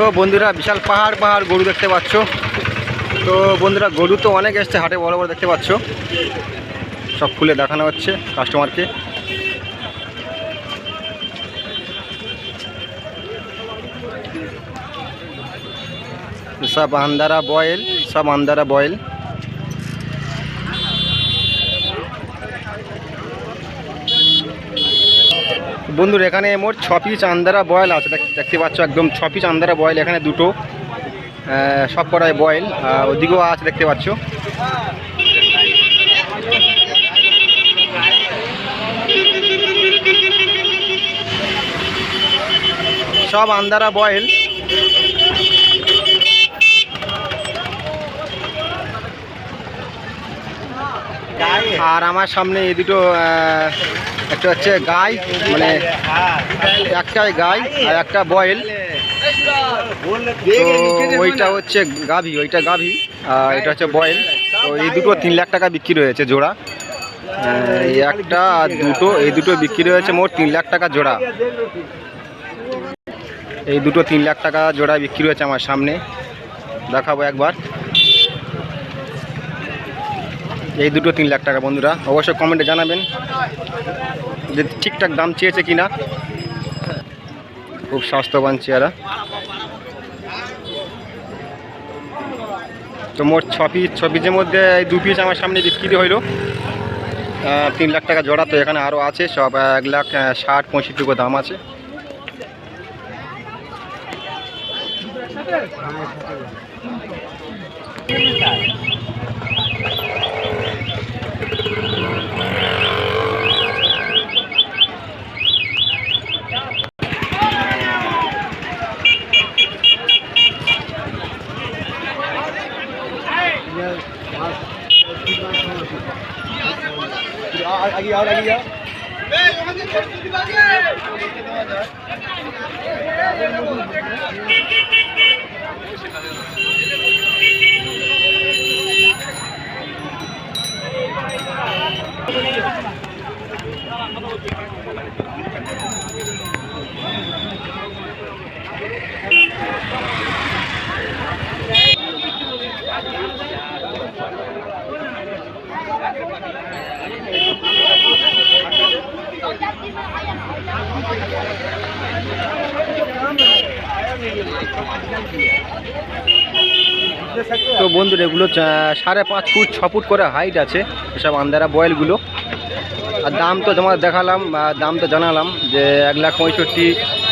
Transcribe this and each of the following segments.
তো বন্ধুরা বিশাল পাহাড় পাহাড় গরু দেখতে পাচ্ছ। তো বন্ধুরা গরু তো অনেক এসছে, হাটে বড় বড় দেখতে পাচ্ছ। সব খুলে দেখানো হচ্ছে কাস্টমারকে সব আন্দারা বয়েল, সব আন্দারা বয়েল। বন্ধুরা, এখানে মোট ছ পিস আন্দারা বয়েল আছে দেখতে পাচ্ছ একদম ছ পিস আন্দারা বয়েল এখানে দুটো সব কটায় বয়েল ওদিকেও আছে দেখতে পাচ্ছ। সব আন্দারা বয়েল আর আমার সামনে এই দুটো একটা হচ্ছে গাই মানে একটাই গাই আর একটা বয়েল। তো ওইটা হচ্ছে গাভি, ওইটা গাভি আর এটা হচ্ছে বয়েল। তো এই দুটো তিন লাখ টাকা বিক্রি হয়েছে জোড়া। একটা আর দুটো, এই দুটো বিক্রি হয়েছে মোট তিন লাখ টাকা জোড়া। এই দুটো তিন লাখ টাকা জোড়া বিক্রি হয়েছে আমার সামনে। দেখাবো একবার। এই দুটো তিন লাখ টাকা বন্ধুরা। অবশ্যই কমেন্টে জানাবেন যে ঠিকঠাক দাম চেয়েছে কিনা। খুব স্বাস্থ্যবান চেয়ারা তো মোট ছ পিস ছ পিসের মধ্যে এই দু পিস আমার সামনে বিক্রি হইল। তিন লাখ টাকা জোড়া তো এখানে আরও আছে, সব এক লাখ ষাট পঁয়ষট্টি দাম আছে। आगे आओ आगे आओ Thank you. তো বন্ধুরা, এগুলো সাড়ে পাঁচ ফুট, ছ ফুট করে হাইট আছে এসব আন্দারা বয়েলগুলো। আর দাম তো তোমার দেখালাম দাম তো জানালাম যে এক লাখ পঁয়ষট্টি,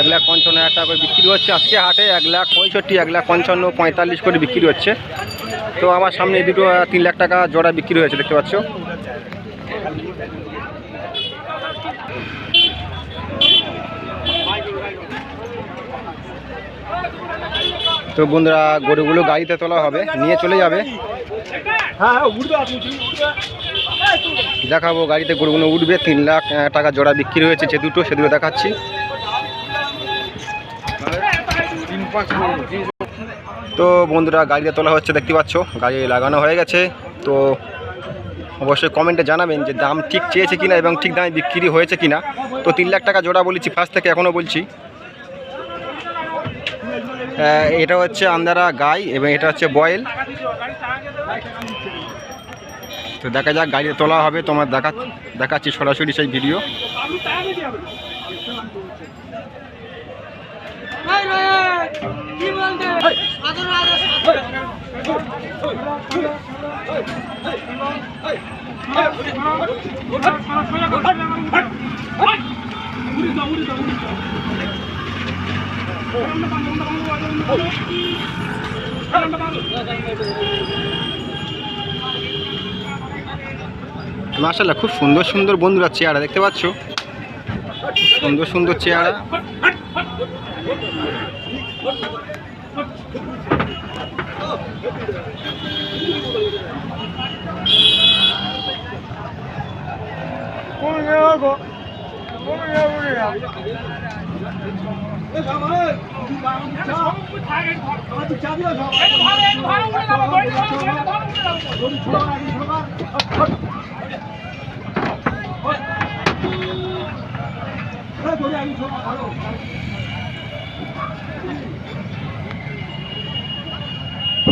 এক লাখ পঞ্চান্ন হাজার টাকা করে বিক্রি হচ্ছে। আজকে হাটে এক লাখ পঁয়ষট্টি, এক লাখ পঞ্চান্ন, পঁয়তাল্লিশ করে বিক্রি হচ্ছে। তো আমার সামনে দুটো, তিন লাখ টাকা জোড়া বিক্রি হয়েছে, দেখতে পাচ্ছ। তো বন্ধুরা গরুগুলো গাড়িতে তোলা হবে নিয়ে চলে যাবে। দেখাবো গাড়িতে গরুগুলো উঠবে তিন লাখ টাকা জোড়া বিক্রি হয়েছে যে দুটো সে দুটো দেখাচ্ছি। তো বন্ধুরা গাড়িতে তোলা হচ্ছে দেখতে পাচ্ছ গাড়ি লাগানো হয়ে গেছে। তো অবশ্যই কমেন্টে জানাবেন যে দাম ঠিক চেয়েছে কিনা এবং ঠিক দামে বিক্রি হয়েছে কিনা। তো তিন লাখ টাকা জোড়া বলেছি ফার্স্ট থেকে এখনও বলছি। এটা হচ্ছে আন্দারা গাই এবং এটা হচ্ছে বয়েল তো দেখা যাক গাড়ি তোলা হবে তোমার দেখা দেখাচ্ছি সরাসরি সেই ভিডিও মাসাল্লাহ খুব সুন্দর সুন্দর বন্ধুরা চেহারা দেখতে পাচ্ছ? সুন্দর সুন্দর চেহারা।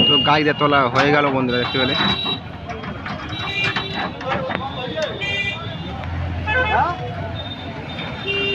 তো গাড়িতে তোলা হয়ে গেল বন্ধুরা দেখতে পেলে Yeah.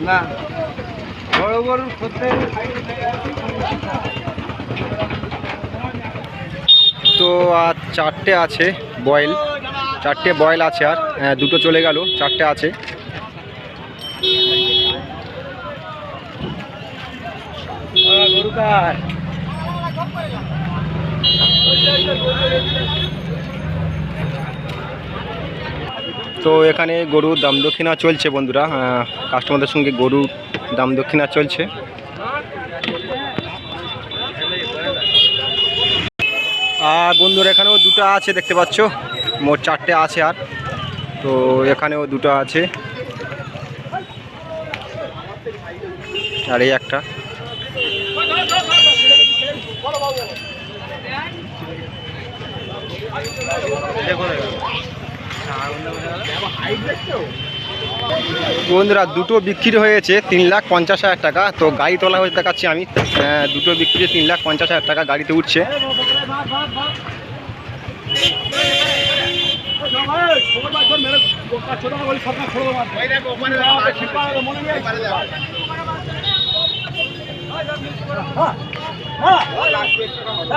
না তো আর চারটে আছে বয়েল চারটে বয়েল আছে আর হ্যাঁ, দুটো চলে গেল চারটে আছে। গরুকার তো এখানে গরুর দাম দক্ষিণা চলছে বন্ধুরা কাস্টমারদের সঙ্গে গরুর দাম দক্ষিণা চলছে। আর বন্ধুরা এখানেও দুটো আছে, দেখতে পাচ্ছ? মোট চারটে আছে আর। তো এখানেও দুটো আছে। আর এই একটা। বন্ধুরা দুটো বিক্রি হয়েছে তিন লাখ পঞ্চাশ হাজার টাকা। তো গাড়ি তোলা হয়ে দেখাচ্ছি আমি। আহ, দুটো বিক্রি তিন লাখ পঞ্চাশ হাজার টাকা গাড়িতে উঠছে।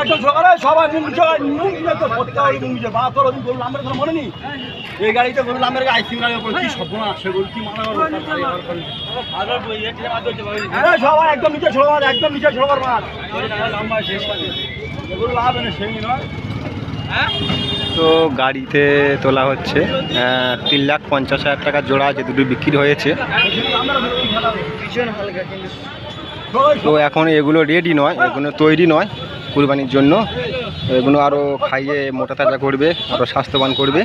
একদম সকালে সবাই মুখ জোগাড় মুখ তো হয় মুখ বা তোর ওদিন গরু মনে নেই এই গাড়িতে গরু লাম্বের আইসিং গাড়ি ওপর কি সব না সে গরু কি মানা হ্যাঁ সবাই একদম নিচে ছোড়ো মাছ একদম নিচে ছোড়ো মাছ। গরু লাভ এনে সেই নয়। তো গাড়িতে তোলা হচ্ছে তিন লাখ পঞ্চাশ হাজার টাকা জোড়া আছে দুটো বিক্রি হয়েছে। তো এখন এগুলো রেডি নয় এগুলো তৈরি নয় কুরবানির জন্য। এগুলো আরও খাইয়ে মোটা তাজা করবে আরও স্বাস্থ্যবান করবে।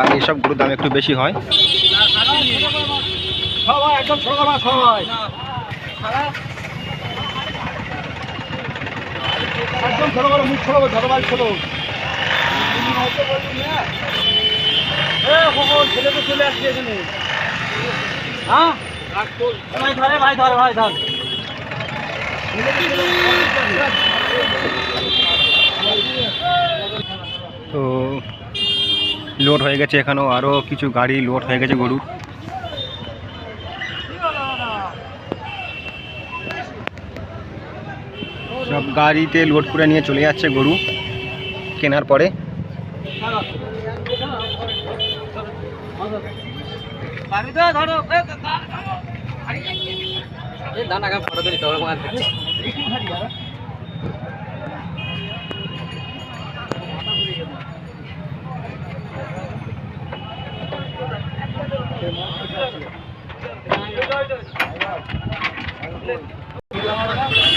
আর এইসব গরুর দাম একটু বেশি হয়। একদম ছোট করো মুখ ছোট ভাই ছোট ছেলে তো চলে আসছে এখানে। হ্যাঁ? ভাই ধরে ভাই ধরে ভাই ধর। তো লোড হয়ে গেছে এখানেও আরও কিছু গাড়ি লোড হয়ে গেছে গরুর। সব গাড়িতে লোড করে নিয়ে চলে যাচ্ছে গরু কেনার পরে।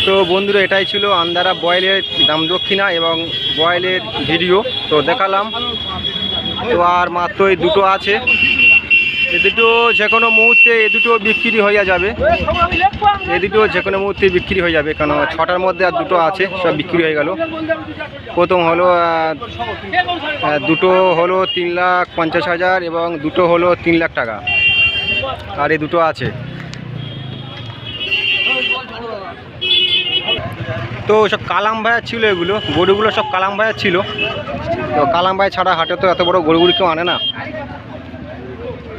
তো বন্ধুরা, এটাই ছিল আন্দারা বয়েলের দাম দক্ষিণা এবং বয়েলের ভিডিও। তো দেখালাম। তো আর মাত্র এই দুটো আছে। এ দুটো যে কোনো মুহূর্তে এ দুটো বিক্রি হয়ে যাবে। এ দুটো যে কোনো মুহূর্তে বিক্রি হয়ে যাবে কারণ ছটার মধ্যে আর দুটো আছে, সব বিক্রি হয়ে গেল। প্রথম হলো দুটো হলো তিন লাখ পঞ্চাশ হাজার এবং দুটো হলো তিন লাখ টাকা। আর এই দুটো আছে। তো সব কালাম ভাইয়া ছিল এগুলো, গরুগুলো সব কালাম ভাইয়া ছিল। তো কালাম ভাই ছাড়া হাটে তো এত বড় গরুগুলি কেউ আনে না।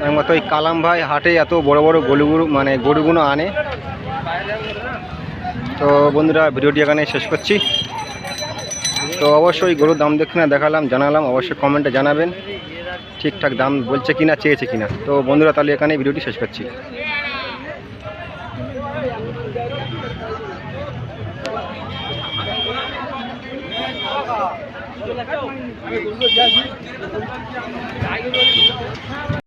একমাত্র ওই কালাম ভাই হাটে এত বড় বড় গরুগুলো মানে গরুগুলো আনে। তো বন্ধুরা, ভিডিওটি এখানে শেষ করছি। তো অবশ্যই গরুর দাম দেখে না দেখালাম, জানালাম, অবশ্যই কমেন্টে জানাবেন, ঠিকঠাক দাম বলছে কিনা, চেয়েছে কিনা। তো বন্ধুরা, তাহলে এখানে ভিডিওটি শেষ করছি।